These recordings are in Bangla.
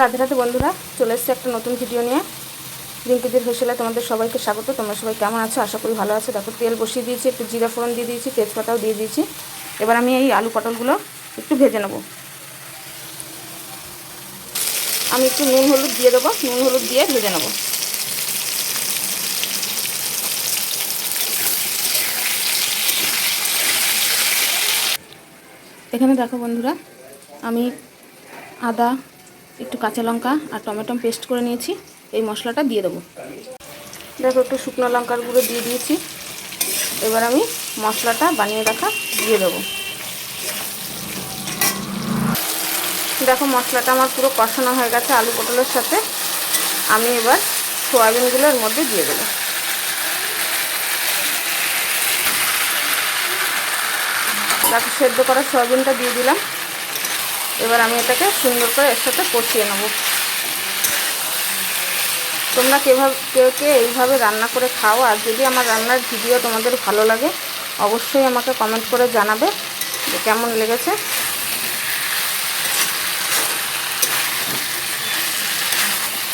রাধে রাধে বন্ধুরা, চলে এসেছি একটা নতুন ভিডিও নিয়ে। রিঙ্কিদের হোসেলে তোমাদের সবাইকে স্বাগত, তোমরা সবাই কেমন আছো? আশা করি ভালো আছো। দেখো, তেল বসিয়ে দিয়েছি, একটু জিরা ফোড়ন দিয়ে দিয়েছি, তেজপাতাও দিয়ে দিয়েছি। এবার আমি এই আলু পটলগুলো একটু ভেজে নেব। আমি একটু নুন, হলুদ দিয়ে দেবো, নুন, হলুদ দিয়ে ভেজে নেব। এখানে দেখো বন্ধুরা, আমি আদা একটু কাঁচা লঙ্কা আর টমেটো পেস্ট করে নিয়েছি। এই মশলাটা দিয়ে দেবো। দেখো একটু শুকনো লঙ্কার গুঁড়ো দিয়ে দিয়েছি। এবার আমি মশলাটা বানিয়ে রাখা দিয়ে দেবো। দেখো মশলাটা আমার পুরো কষানো হয়ে গেছে আলু পটলের সাথে। আমি এবার সোয়াবিনগুলো এর মধ্যে দিয়ে দেবো। দেখো সেদ্ধ করা সয়াবিনটা দিয়ে দিলাম। এবার আমি এটাকে সুন্দর করে এর সাথে কষিয়ে নেব। তোমরা কেভাবে কেউ কে এইভাবে রান্না করে খাও, আর যদি আমার রান্নার ভিডিও তোমাদের ভালো লাগে, অবশ্যই আমাকে কমেন্ট করে জানাবে যে কেমন লেগেছে।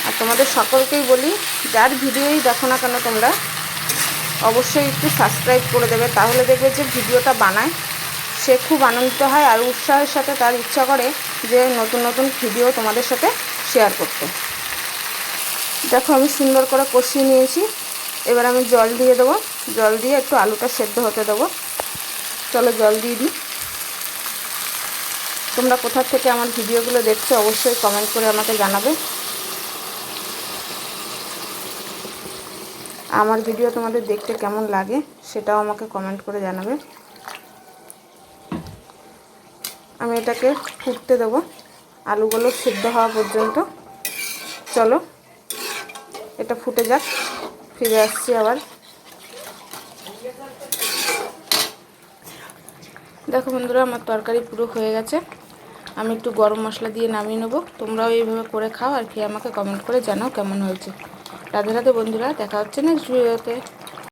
আর তোমাদের সকলকেই বলি, যার ভিডিওই দেখো না কেন তোমরা, অবশ্যই একটু সাবস্ক্রাইব করে দেবে, তাহলে দেখবে যে ভিডিওটা বানায়। সে খুব আনন্দিত হয় আর উৎসাহের সাথে তার ইচ্ছা করে যে নতুন নতুন ভিডিও তোমাদের সাথে শেয়ার করতে। দেখো আমি সুন্দর করে কষিয়ে নিয়েছি। এবার আমি জল দিয়ে দেবো। জল দিয়ে একটু আলুটা সেদ্ধ হতে দেবো। চলো জল দিয়ে দিই। তোমরা কোথা থেকে আমার ভিডিওগুলো দেখছ অবশ্যই কমেন্ট করে আমাকে জানাবে। আমার ভিডিও তোমাদের দেখতে কেমন লাগে সেটাও আমাকে কমেন্ট করে জানাবে। আমি এটাকে ফুটতে দেবো। আলুগুলো সিদ্ধ হওয়া পর্যন্ত। চলো, এটা ফুটে যাক, ফিরে আসছি আবার। দেখো বন্ধুরা, আমার তরকারি পুরো হয়ে গেছে। আমি একটু গরম মশলা দিয়ে নামিয়ে নেব। তোমরাও এইভাবে করে খাও আর খেয়ে আমাকে কমেন্ট করে জানাও কেমন হয়েছে। রাধে রাধে বন্ধুরা, দেখা হচ্ছে নেক্সট ভিডিওতে